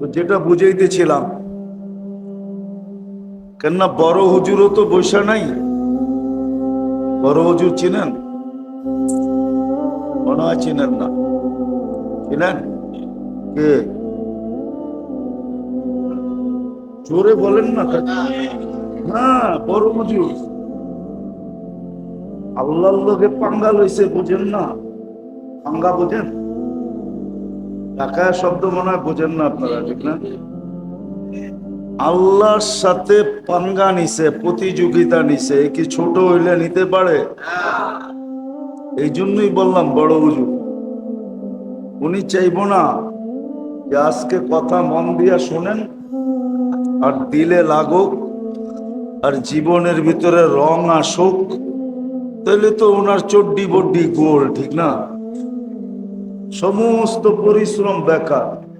তো যেটা বুঝাইতেছিলাম, কেননা বড় হুজুরও তো বৈশা নাই। বড় হুজুর চিনেন? মনে হয় চিনেন না। চিনেন? কে? জোরে বলেন না হ্যাঁ বড় হুজুর। আল্লাহর লোকে পাঙ্গা লইছে, বুঝেন না? পাঙ্গা বুঝেন? ঢাকায় শব্দ মনে হয় বোঝেন না আপনারা, ঠিক না? আল্লাহর সাথে পাঙ্গা নিছে, প্রতিযোগিতা নিছে কি ছোট হইলে নিতে পারে? এই জন্যই বললাম বড় হুজুর। উনি চাইব না যে আজকে কথা মন দিয়া শোনেন, আর দিলে লাগুক, আর জীবনের ভিতরে রং আসুক তাহলে তো ওনার চড্ডি বড্ডি গোল, ঠিক না? সমস্ত পরিশ্রম বেকার।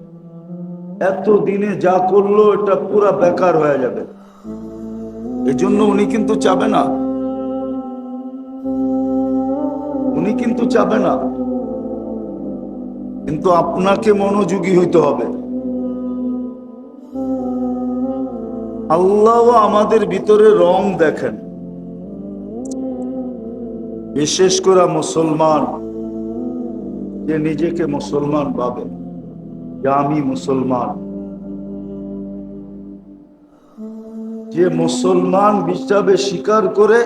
এত দিনে যা করল, এটা পুরা বেকার হয়ে যাবে। এই জন্য উনি কিন্তু চাবে না। উনি কিন্তু চাবে না। কিন্তু আপনাকে মনোযোগী হইতে হবে। আল্লাহ আমাদের ভিতরে রং দেখেন। বিশেষ করে মুসলমান। যে নিজেকে মুসলমান ভাবে, যে আমি মুসলমান। যে মুসলমান হিসাবে স্বীকার করে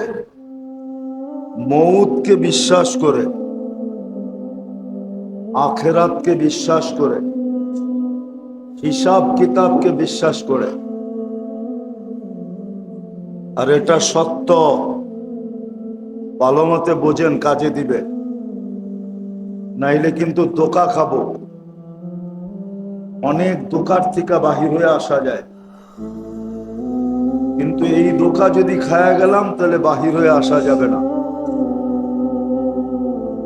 মৌতকে বিশ্বাস করে, আখেরাতকে বিশ্বাস করে, হিসাব কিতাবকে বিশ্বাস করে। আর এটা সত্য। ভালো মতে বোঝেন, কাজে দিবে নাইলে কিন্তু দোকা খাব। অনেক দোকার থেকে বাহির হয়ে আসা যায়। কিন্তু এই দোকা যদি খায়া গেলাম, তাহলে বাহির হয়ে আসা যাবে না।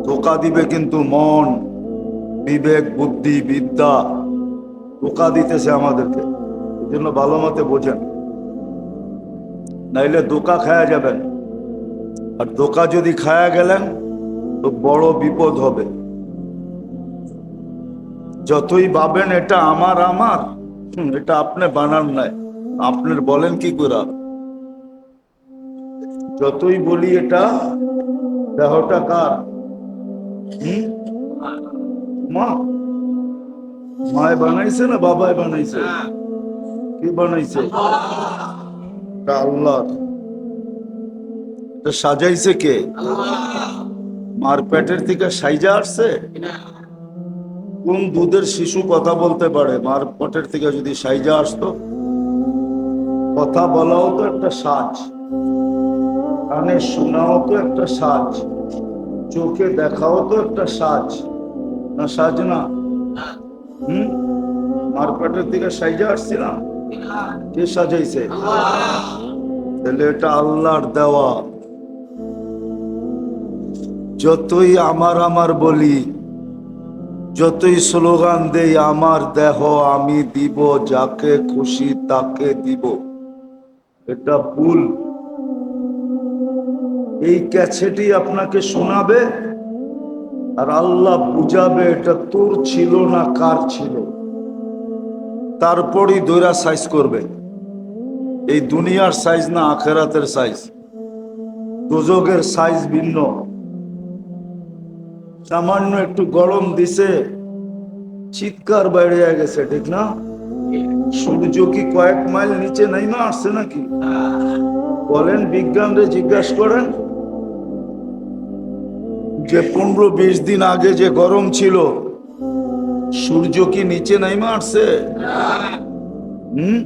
ধোকা দিবে কিন্তু মন, বিবেক, বুদ্ধি, বিদ্যা। ধোকা দিতেছে আমাদেরকে। এই জন্য ভালো মতে বোঝেন। নাইলে দোকা খায়া যাবেন। আর দোকা যদি খায়া গেলেন, তো বড় বিপদ হবে। যতই ভাবেন এটা আমার আমার এটা আপনি বানান নাই। আপনার বলেন কি করে? যতই বলি এটা দেহটা কার? মা। মায় বানাইছে না বাবায় বানাইছে? কি বানাইছে? আল্লাহ সাজাইছে কে? মার পেটের থেকে সাইজা আসছে? কোন দুধের শিশু কথা বলতে পারে? মার পেটের থেকে যদি সাইজা আসতো? কথা বলাও তো একটা সাজ। কানে শোনাও তো একটা সাজ। চোখে দেখাও তো একটা সাজ। না সাজ না? হুম? মার পেটের থেকে সাইজা আসছিলাম। কে সাজাইছে? তাহলে এটা আল্লাহর দেওয়া। যতই আমার আমার বলি যতই স্লোগান দেই, আমার দেহ আমি দিব, যাকে খুশি তাকে দিব। এটা ভুল। এই ক্যাছেটি আপনাকে শোনাবে, আর আল্লাহ বুঝাবে এটা তোর ছিল না কার ছিল। তারপরই দৈরা সাইজ করবে। এই দুনিয়ার সাইজ না, আখেরাতের সাইজ। দুজগের সাইজ ভিন্ন। সামান্য একটু গরম দিছে, চিৎকার বাইরে গেছে, ঠিক না? সূর্য কি কয়েক মাইল নিচে নাই না আসছে নাকি? বলেন, বিজ্ঞানরে জিজ্ঞাসা করেন যে পনেরো বিশ দিন আগে যে গরম ছিল, সূর্য কি নিচে নাইমা আসছে? হুম?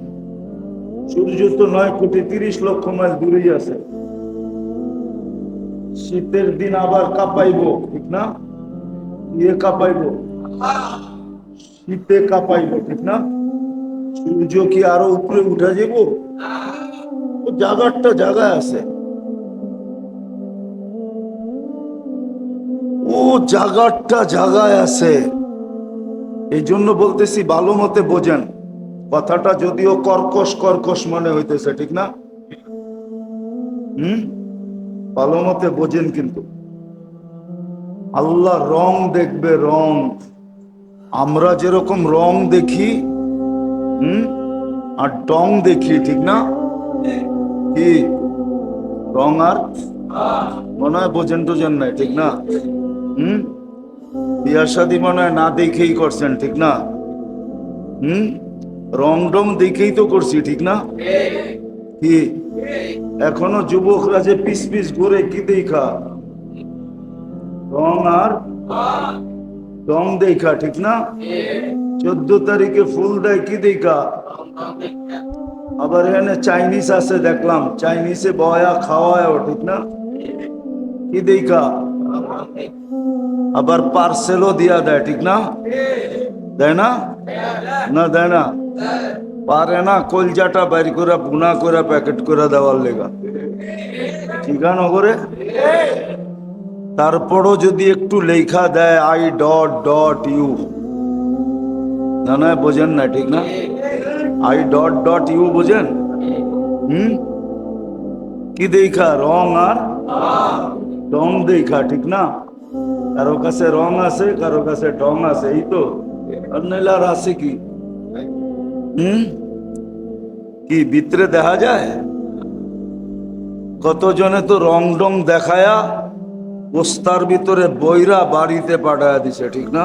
সূর্য তো নয় কোটি তিরিশ লক্ষ মাইল দূরেই আছে। শীতের দিন আবার কাঁপাইব, ঠিক না? ইয়ে কাঁপাইব শীতে কাঁপাইব ঠিক না সূর্য কি আরও উপরে উঠে যাব ও জাগারটা জায়গায় আছে ও জাগারটা জায়গায় আছে এই জন্য বলতেছি ভালো মতে বোঝেন কথাটা যদিও কর্কশ কর্কশ মনে হইতেছে ঠিক না হুম ভালো মতে বোঝেন কিন্তু আল্লাহ রং দেখবে, রং। আমরা যেরকম রং দেখি, হুম? আর ডং দেখি, ঠিক না? কি? রং আর? মনে হয় বোঝেন টোজেন নাই, ঠিক না? হুম? বিয়ার শাদি মনে হয় না দেখেই করছেন, ঠিক না? হুম? রং ডং দেখেই তো করছি, ঠিক না? কি? এখনও যুবকরা যে পিস পিস ঘুরে কি দেখা? রং আর রং দেখা, ঠিক না? চোদ্দ তারিখে ফুল দেয় কি দেখা? আবার এখানে চাইনিজ আছে, দেখলাম। চাইনিজে বয়া, খাওয়ায় ঠিক না? কি দেখা? আবার পার্সেলও দিয়া দেয়, ঠিক না? দেয় না? না, দেয় না? পারে না, কলজাটা বাইর করে বুনা করে, প্যাকেট করে দেওয়ার লেগা। ঠিক আছে করে তারপরও যদি একটু লেখা দেয় আই ডট ডট ইউ না না, বোঝেন না, ঠিক না? আই ডট ডট ইউ বোঝেন? হুম? কি দেখা, রং আর? ডং দেখা, ঠিক না? কারও কাছে রং আছে, কারও কাছে ডং আছে, এই তো। আর নাইলে আর আছে কি? হুম? কি ভিতরে দেখা যায়? কতজনে তো রং ডং দেখায়া পোস্তার ভিতরে বইরা বাড়িতে পাঠায় দিছে, ঠিক না?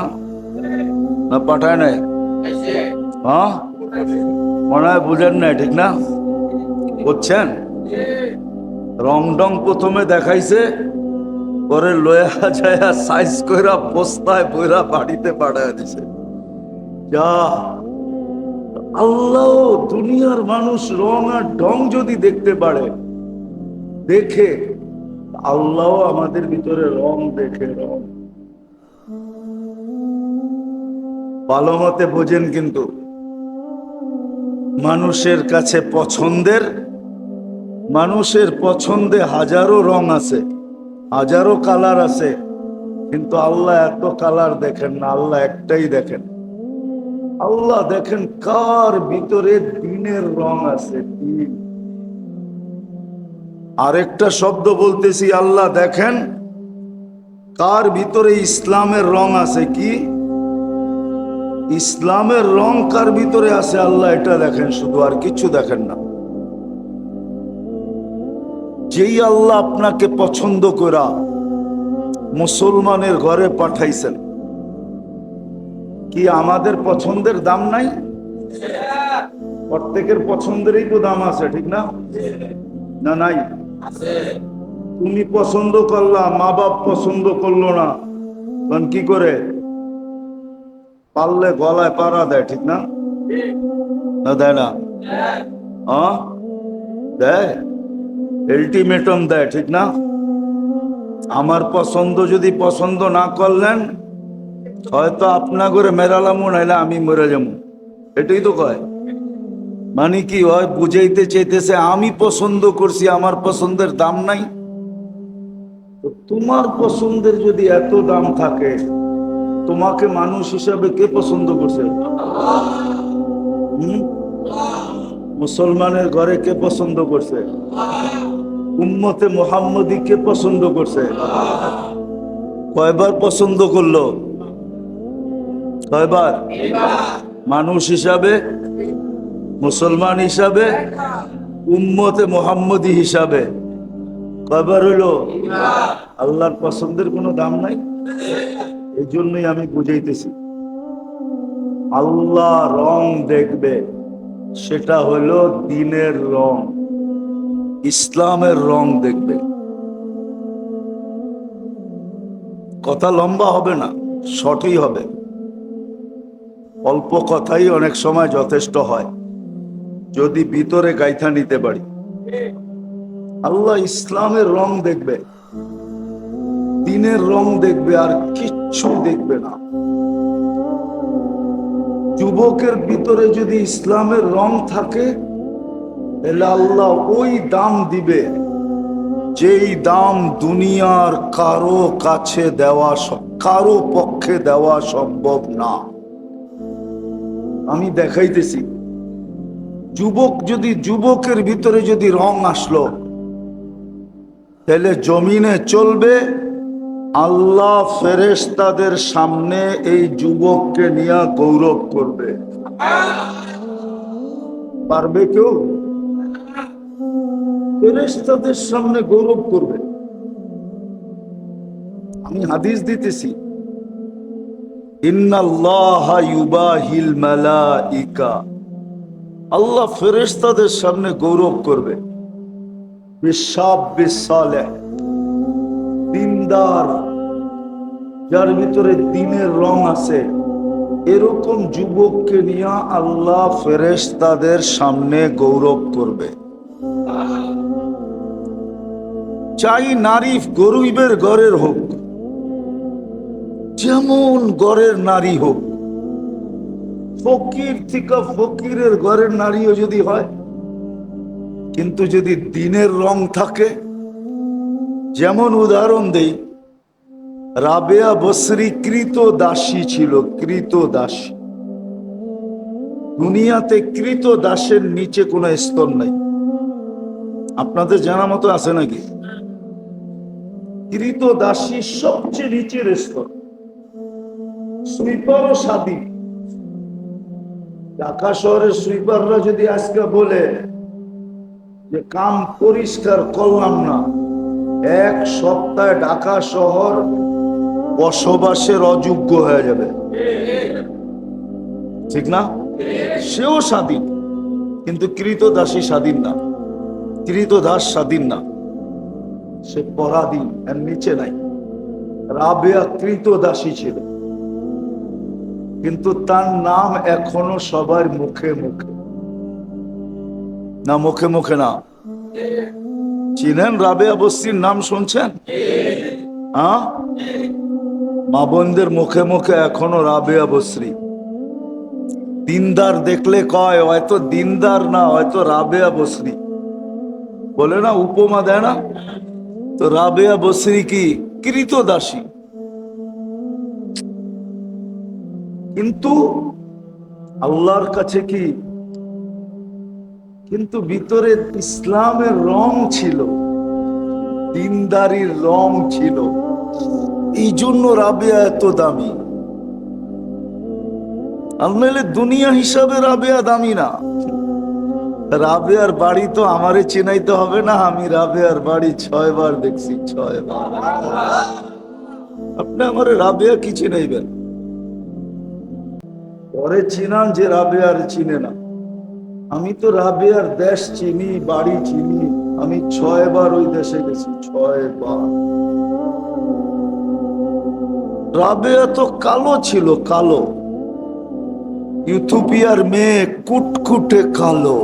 না পাঠায় নাই? হ্যাঁ? মনে হয় বুঝেন নাই, ঠিক না? বুঝছেন? রং ডং প্রথমে দেখাইছে, পরে লয়া যায় সাইজ কইরা বস্তায় বইরা বাড়িতে পাঠায় দিছে। যা। আল্লাহ দুনিয়ার মানুষ রং আর ঢং যদি দেখতে পারে, দেখে আল্লাহ আমাদের ভিতরে রং দেখে, রং। ভালো মতে বোঝেন কিন্তু, মানুষের কাছে পছন্দের, মানুষের পছন্দে হাজারো রং আছে, হাজারো কালার আছে, কিন্তু আল্লাহ এত কালার দেখেন না, আল্লাহ একটাই দেখেন। আল্লাহ দেখেন কার ভিতরে দিনের রং আছে, দিন। আরেকটা শব্দ বলতেছি, আল্লাহ দেখেন কার ভিতরে ইসলামের রং আছে কি? ইসলামের রং কার ভিতরে আছে? আল্লাহ এটা দেখেন, শুধু আর কিছু দেখেন না। যেই আল্লাহ আপনাকে পছন্দ করা মুসলমানের ঘরে পাঠাইছেন, কি আমাদের পছন্দের দাম নাই? প্রত্যেকের পছন্দেরই তো দাম আছে, ঠিক না? না, নাই। তুমি পছন্দ করলা, মা বাপ পছন্দ করল না। কারণ কি করে? পারলে গলায় পাড়া দেয়, ঠিক না? দেয় না? দেয়? এল্টিমেটাম দেয়, ঠিক না? আমার পছন্দ যদি পছন্দ না করলেন, হয়তো আপনা করে মেরালামু নাইলে আমি মরে যাব। এটাই তো কয়। মানে কি হয়? বুঝাইতে চাইতেছে, আমি পছন্দ করছি, আমার পছন্দের দাম নাই। তো তোমার পছন্দের যদি এত দাম থাকে, তোমাকে মানুষ হিসাবে কে পছন্দ করছে? মুসলমানের ঘরে কে পছন্দ করছে? উম্মতে মোহাম্মদী কে পছন্দ করছে? কয়বার পছন্দ করল? কয়বার মানুষ হিসাবে মুসলমান হিসাবে, উম্মতে মোহাম্মদী হিসাবে। কয়বার হইল আল্লাহর পছন্দের কোনো দাম নাই। এই জন্যই আমি বুঝাইতেছি। আল্লাহ রং দেখবে, সেটা হলো দিনের রং। ইসলামের রং দেখবে। কথা লম্বা হবে না, শর্টই হবে। অল্প কথাই অনেক সময় যথেষ্ট হয়। যদি ভিতরে গাইথা নিতে পারি। আল্লাহ ইসলামের রং দেখবে, দিনের রং দেখবে, আর কিচ্ছু দেখবে না। যুবকের ভিতরে যদি ইসলামের রং থাকে, তাহলে আল্লাহ ওই দাম দিবে, যেই দাম দুনিয়ার কারও কাছে দেওয়া কারও পক্ষে দেওয়া সম্ভব না। আমি দেখাইতেছি যুবক যদি যুবকের ভিতরে যদি রং আসলো, তাহলে জমিনে চলবে। আল্লাহ ফেরেশতাদের সামনে এই যুবককে নিয়ে গৌরব করবে। পারবে কেউ? ফেরেশতাদের সামনে গৌরব করবে। আমি হাদিস দিতেছি। ইন্নাল্লাহা ইউবাহিল মালাইকা। আল্লাহ ফেরেশতাদের সামনে গৌরব করবে। দিনদার, যার ভিতরে দিনের রং আছে, এরকম যুবককে নিয়ে আল্লাহ ফেরেশতাদের সামনে গৌরব করবে। চাই নারী গরিবের ঘরের হোক, যেমন ঘরের নারী হোক ফকির থেকে ফকিরের ঘরের নারীও যদি হয়, কিন্তু যদি দিনের রং থাকে, যেমন উদাহরণ দেই, রাবেয়া বসরি কৃত দাসী ছিল, কৃত দাসী। দুনিয়াতে কৃত দাসের নিচে কোনো স্তর নাই। আপনাদের জানা মতো আছে নাকি? কৃত দাসী সবচেয়ে নিচের স্তর। সুইপার ও স্বাধীন ঢাকা শহরের সুইপাররা যদি আজকে বলে যে কাম পরিষ্কার করলাম না, এক সপ্তাহে ঢাকা শহর বসবাসের অযোগ্য হয়ে যাবে। ঠিক না? সেও স্বাধীন, কিন্তু কৃত দাসী স্বাধীন না। কৃত দাস স্বাধীন না। সে পরাধীন, এর নিচে নাই। রাবেয়া কৃত দাসী ছিল। কিন্তু তার নাম এখনও সবার মুখে মুখে। না, মুখে মুখে না। চিনেন রাবেয়া বস্তির নাম শুনছেন? হ্যাঁ? মুখে মুখে এখনও রাবেয়া বস্রি দিনদার দেখলে কয়, হয়তো দিনদার না, হয়তো রাবেয়া বসরি বলে না, উপমা দেয় না? তো রাবেয়া বসরি কি? কৃত দাসী কিন্তু আল্লাহর কাছে কি? কিন্তু ভিতরে ইসলামের রং ছিল, দিনদারির রং ছিল। এই জন্য রাবেয়া এত দামি। নাহলে দুনিয়া হিসাবে রাবেয়া দামি না। রাবেয়ার বাড়ি তো আমারে চেনাইতে হবে না, আমি রাবেয়ার বাড়ি ছয় বার দেখছি ছয় বার আপনি আমার রাবেয়া কি চিনাইবেন? পরে চিনান যে রাবেয়ার চিনে না। আমি তো রাবেয়ার দেশ চিনি, বাড়ি চিনি। আমি ছয় বার ওই দেশে গেছি ছয় বার তো কালো ছিল, কালো। ইউথোপিয়ার মেয়ে কুটকুটে কালো।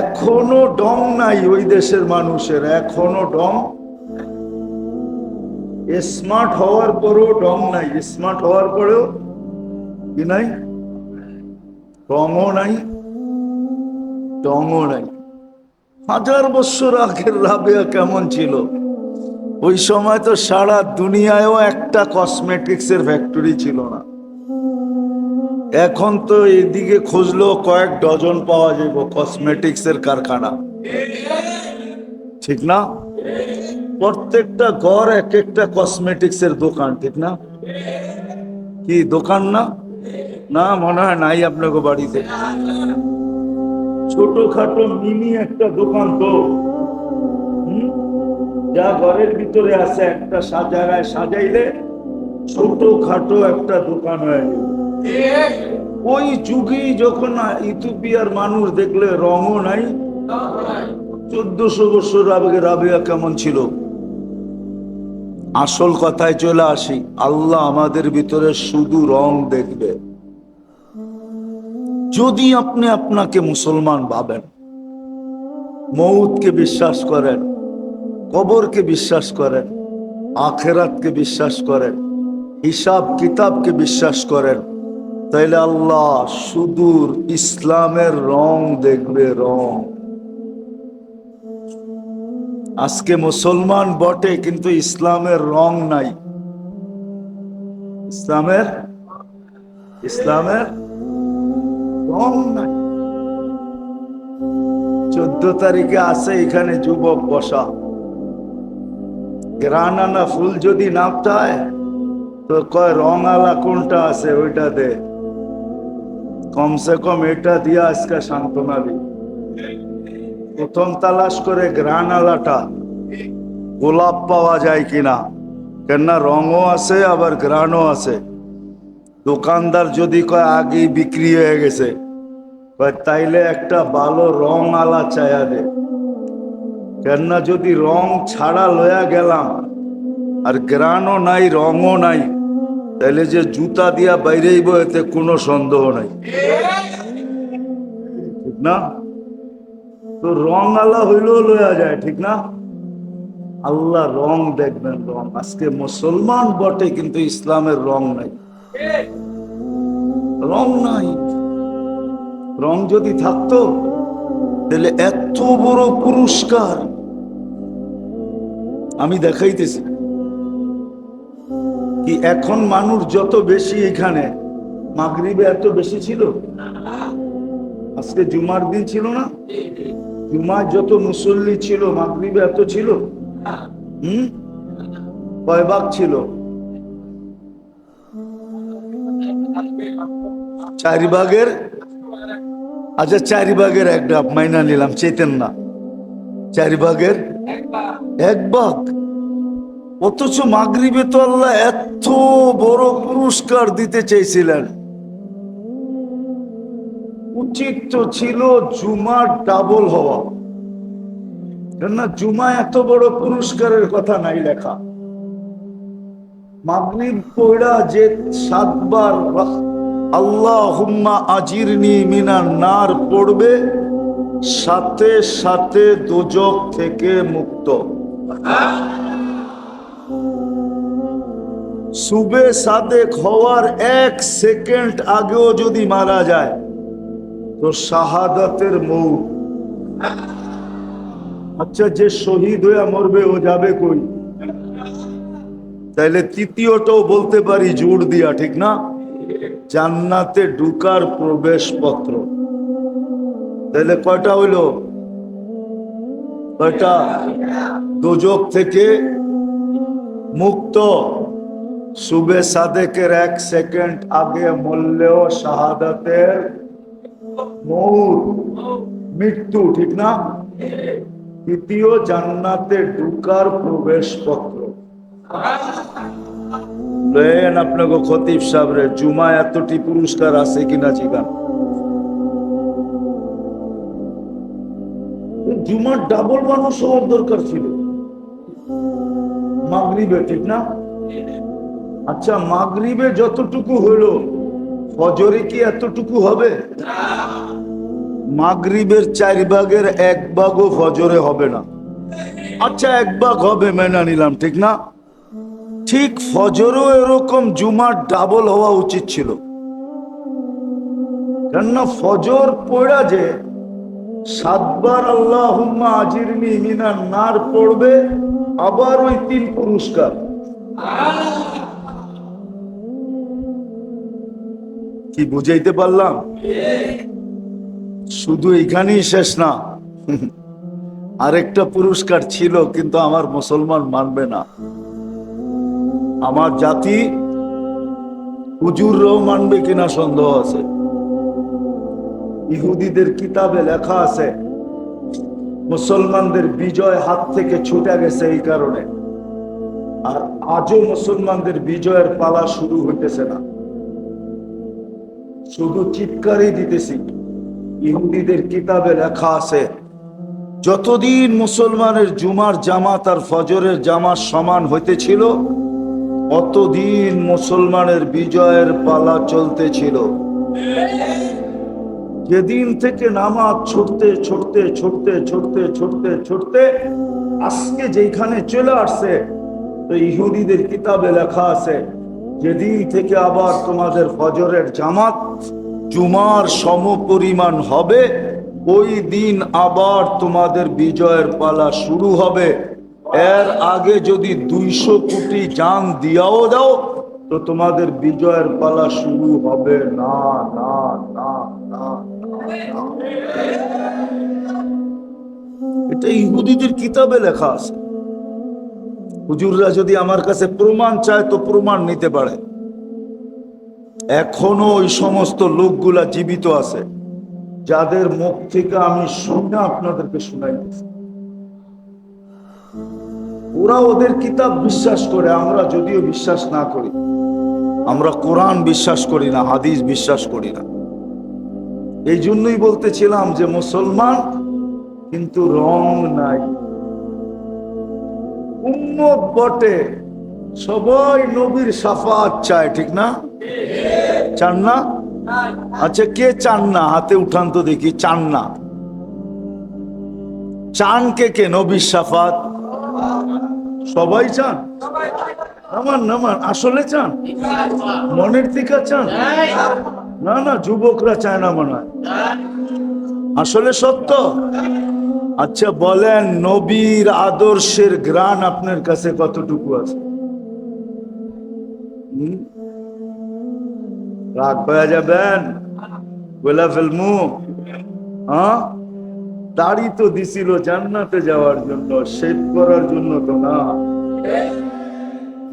এখনও ডং নাই ওই দেশের মানুষের, এখনও ডং স্মার্ট হওয়ার পরেও ডং নাই। স্মার্ট হওয়ার পরেও কি নাই? রঙও নাই ডংও নাই। হাজার বছর আগের রাবেয়া কেমন ছিল? ওই সময় তো সারা দুনিয়ায়ও একটা কসমেটিক্স এর ফ্যাক্টরি ছিল না। এখন তো এদিকে খুঁজলেও কয়েক ডজন পাওয়া যাবে কসমেটিক্স এর কারখানা। ঠিক না? প্রত্যেকটা ঘর এক একটা কসমেটিক্স এর দোকান, ঠিক না? কি, দোকান না? না, মনে হয় নাই আপনাকে বাড়িতে। ছোটখাটো মিনি একটা দোকান তো? যা ঘরের ভিতরে আছে, একটা সা- জায়গায় সাজাইলে ছোটখাটো একটা দোকান হয়ে ওই যুগেই যখন ইথিওপিয়ার মানুষ দেখলে রঙও নাই, চোদ্দশো বছর আগে রাবিয়া কেমন ছিল? আসল কথায় চলে আসি, আল্লাহ আমাদের ভিতরে শুধু রং দেখবে। যদি আপনি আপনাকে মুসলমান ভাবেন, মৌতকে বিশ্বাস করেন, কবরকে বিশ্বাস করেন, আখেরাতকে বিশ্বাস করেন, হিসাব কিতাবকে বিশ্বাস করেন, তাইলে আল্লাহ সুদূর ইসলামের রং দেখবে রং। আজকে মুসলমান বটে, কিন্তু ইসলামের রং নাই। ইসলামের ইসলামের রং নাই। চোদ্দ তারিখে আছে এখানে যুবক বসা। গ্রানানা ফুল যদি হয় তো কয় রং আলা কোনটা আছে ওইটা দে। কমসে কম এটা দিয়ে আজকে সান্ত্বনা দিই প্রথম তালাশ করে গ্রান আলাটা গোলাপ পাওয়া যায় কিনা? কেননা রঙও আছে, আবার গ্রানও আছে। দোকানদার যদি কয়, আগেই বিক্রি হয়ে গেছে। তাইলে একটা ভালো রং আলা চায়া দে। কেননা যদি রং ছাড়া লয়া গেলাম, আর গ্রানও নাই, রঙও নাই, তাইলে যে জুতা দিয়া বাইরেইব, এতে কোনো সন্দেহ নাই। ঠিক না? তো রং আলা হইলেও লয়া যায়, ঠিক না? আল্লাহ রং দেখবেন রং। আজকে মুসলমান বটে, কিন্তু ইসলামের রং নাই। রং নাই। রং যদি থাকতো, তাহলে এত বড় পুরস্কার আমি দেখাইতেছি। কি এখন মানুষ যত বেশি এখানে, মাগরিবে এত বেশি ছিল? আজকে জুমার দিন ছিল না? জুমার যত মুসল্লি ছিল, মাগরিবে এত ছিল? হুম? কয় ভাগ ছিল? চারি ভাগের আচ্ছা চারি ভাগের এক ডাব, মাইনা নিলাম, চেতেন না। চারি ভাগের এক ভাগ অথচ মাগরিবে তো আল্লাহ এত বড় পুরস্কার দিতে চেয়েছিলেন উচিত তো ছিল জুমার ডাবল হওয়া। কেননা জুমা এত বড় পুরস্কারের কথা নাই লেখা। মাগরিব পড়া যে সাতবার আল্লাহ হুম্মা আজিরনি মিনার নার পড়বে, সাথে সাথে দোজক থেকে মুক্ত। সুবে সাদেক হওয়ার এক সেকেন্ড আগেও যদি মারা যায় তো শাহাদাতের মৌ আচ্ছা যে শহীদ হয়ে মরবে, ও যাবে কই? তাইলে তৃতীয়টাও বলতে পারি জোর দিয়া, ঠিক না? জান্নাতে ঢুকার প্রবেশ পত্র তাহলে কয়টা হইল? কয়টা? দোজক থেকে মুক্ত। সুবে সাদেকের এক সেকেন্ড আগে মরলেও শাহাদাতের মৌত মৃত্যু, ঠিক না? তৃতীয় জান্নাতে ঢুকার প্রবেশ পত্র আপনাকে খতিব সাহেবরে জুমা এতটি পুরস্কার আছে কিনা জিগান। জুমার ডাবল মানুষ হওয়ার দরকার ছিল। মাগরিবে, ঠিক না? আচ্ছা মাগরিবে যতটুকু হলো ফজরে কি এতটুকু হবে? মাগরিবের চার ভাগের এক ভাগও ফজরে হবে না। আচ্ছা এক ভাগ হবে মেনা নিলাম, ঠিক না? ঠিক ফজরও এরকম জুমার ডাবল হওয়া উচিত ছিল। কেননা ফজর পড়া যে সাতবার আল্লাহ আজিরনি মিনার নার পড়বে আবার ওই তিন পুরস্কার। কি বুঝাইতে পারলাম? শুধু এখানেই শেষ না। আরেকটা পুরস্কার ছিল, কিন্তু আমার মুসলমান মানবে না। আমার জাতি হুজুররাও মানবে কিনা সন্দেহ আছে। ইহুদিদের কিতাবে লেখা আছে, মুসলমানদের বিজয় হাত থেকে ছুটে গেছে এই কারণে। আর আজও মুসলমানদের বিজয়ের পালা শুরু হইতেছে না। শুধু চিৎকারই দিতেছি। ইহুদিদের কিতাবে লেখা আছে, যতদিন মুসলমানের জুমার জামাত আর ফজরের জামাত সমান হইতেছিল, অতদিন মুসলমানের বিজয়ের পালা চলতেছিল। যেদিন থেকে নামাজ ছুটতে ছুটতে ছুটতে ছুটতে ছুটতে ছুটতে, আজকে যেখানে চলে আসছে, তো ইহুদিদের কিতাবে লেখা আছে যেদিন থেকে আবার তোমাদের ফজরের জামাত জুমার সমপরিমাণ হবে ওই দিন আবার তোমাদের বিজয়ের পালা শুরু হবে। এর আগে যদি দুইশো কোটি জান দিয়াও দাও তো তোমাদের বিজয়ের পালা শুরু হবে। না না না, না। এটা ইহুদিদের কিতাবে লেখা আছে। হুজুররা যদি আমার কাছে প্রমাণ চায় তো প্রমাণ নিতে পারে। এখনও ওই সমস্ত লোকগুলা জীবিত আছে। যাদের মুখ থেকে আমি শুনে আপনাদেরকে শুনাইতেছি ওরা ওদের কিতাব বিশ্বাস করে, আমরা যদিও বিশ্বাস না করি। আমরা কোরআন বিশ্বাস করি না, হাদিস বিশ্বাস করি না। এই জন্যই বলতেছিলাম যে মুসলমান কিন্তু রং নাই। উম্মত বটে। সবাই নবীর সাফাত চায়, ঠিক না? চান না? আচ্ছা কে চান না? হাতে উঠান তো দেখি, চান না। চান কে কে? নবীর সাফাত। সবাই চান? নামান নামান, আসলে চান? মনের থেকে চান? না না, যুবকরা চায় না মনে হয়। আসলে সত্য? আচ্ছা বলেন, নবীর আদর্শের গ্রান আপনার কাছে কতটুকু আছে? রাগ হয়ে যাবেন? গোলা ফেলমু হ্যাঁ? দাড়ি তো দিছিল জান্নাতে যাওয়ার জন্য, শেভ করার জন্য তো না।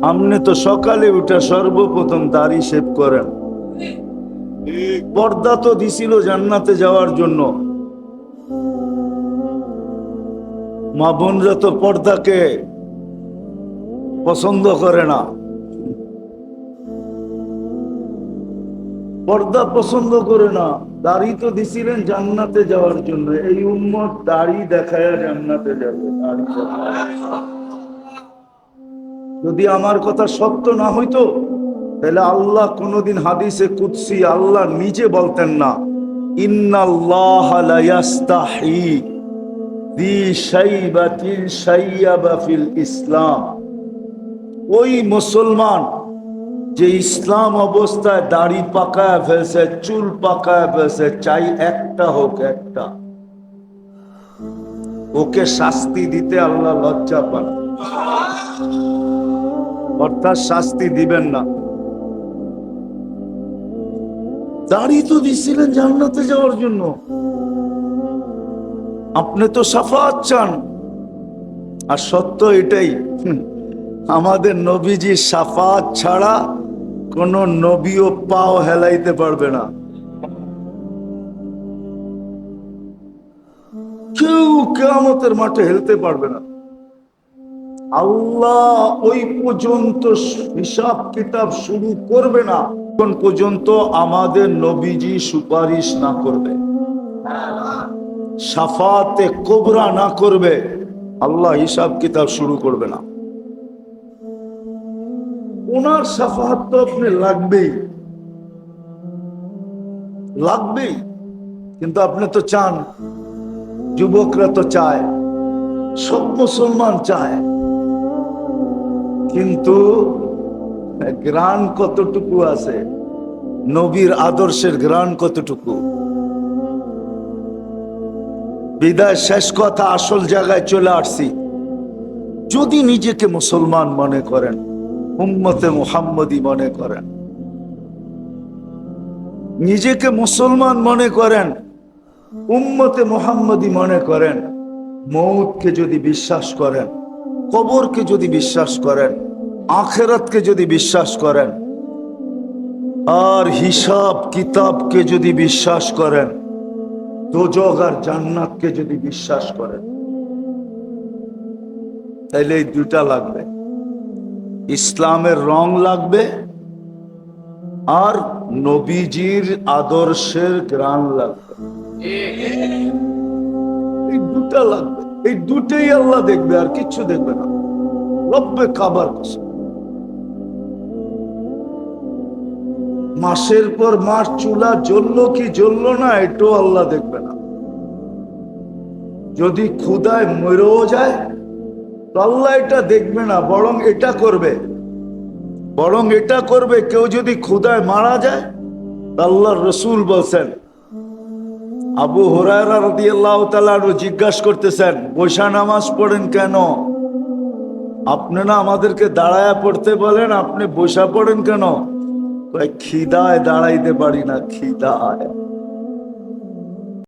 আপনি তো সকালে উঠে সর্বপ্রথম দাড়ি শেভ করেন। পর্দা তো দিছিল জান্নাতে যাওয়ার জন্য। মা বোনরা তো পর্দাকে পছন্দ করে না। পর্দা পছন্দ করে না। দাড়ি তো দিছিলেন জান্নাতে যাওয়ার জন্য। এই উম্মত দাড়ি দেখায় জান্নাতে যাবে। যদি আমার কথা সত্য না হইতো, তাহলে আল্লাহ কোনদিন হাদিসে কুৎসি আল্লাহ নিজে বলতেন না, ইন্নাল্লাহ ইসলাম। ওই মুসলমান যে ইসলাম অবস্থায় দাড়ি পাকায় ফেলছে, চুল পাকায় ফেলছে, চাই একটা হোক একটা। ওকে শাস্তি দিতে আল্লাহ লজ্জা পান। অর্থাৎ শাস্তি দিবেন না। দাড়ি তো দিচ্ছিলেন জান্নাতে যাওয়ার জন্য। আপনি তো সাফাত চান। আর সত্য এটাই আমাদের নবীজি সাফাত ছাড়া কোন নবীও পাও হেলাইতে পারবে না। কেউ কেয়ামতের মাঠে হেলতে পারবে না। আল্লাহ ওই পর্যন্ত হিসাব কিতাব শুরু করবে না কোন পর্যন্ত আমাদের নবীজি সুপারিশ না করবে। সাফাতে কোবরা না করবে, আল্লাহ হিসাব কিতাব শুরু করবে না। ওনার সাফাত তো আপনি লাগবেই। লাগবেই, কিন্তু আপনি তো চান, যুবকরা তো চায়, সব মুসলমান চায়। কিন্তু গ্রান কতটুকু আছে? নবীর আদর্শের গ্রান কতটুকু? বিদায় শেষ কথা আসল জায়গায় চলে আসছি। যদি নিজেকে মুসলমান মনে করেন, উম্মতে মুহাম্মদি মনে করেন, নিজেকে মুসলমান মনে করেন, উম্মতে মুহাম্মদি মনে করেন, মৌতকে যদি বিশ্বাস করেন, কবরকে যদি বিশ্বাস করেন, আখেরাতকে যদি বিশ্বাস করেন, আর হিসাব কিতাবকে যদি বিশ্বাস করেন দোজগ আর জান্নাতকে যদি বিশ্বাস করেন তাইলে এই লাগবে। ইসলামের রং লাগবে আর নবীজির আদর্শের গ্রান লাগবে। এই দুটা লাগবে। এই দুটাই আল্লাহ দেখবে আর কিচ্ছু দেখবে না। রব্বে কসম। মাসের পর মাস চুলা জ্বললো কি জ্বললো না, এটাও আল্লাহ দেখবে না। যদি ক্ষুদায় মরেও যায় আল্লাহ এটা দেখবে না, বরং এটা করবে। বরং এটা করবে, কেউ যদি ক্ষুদায় মারা যায় আল্লাহ রসুল বলছেন, আবু তাআলা জিজ্ঞাসা করতেছেন বৈশা নামাজ পড়েন কেন? আপনি না আমাদেরকে দাঁড়ায় পড়তে বলেন, আপনি বৈশা পড়েন কেন? কয় খিদায় দাঁড়াইতে পারি না খিদায়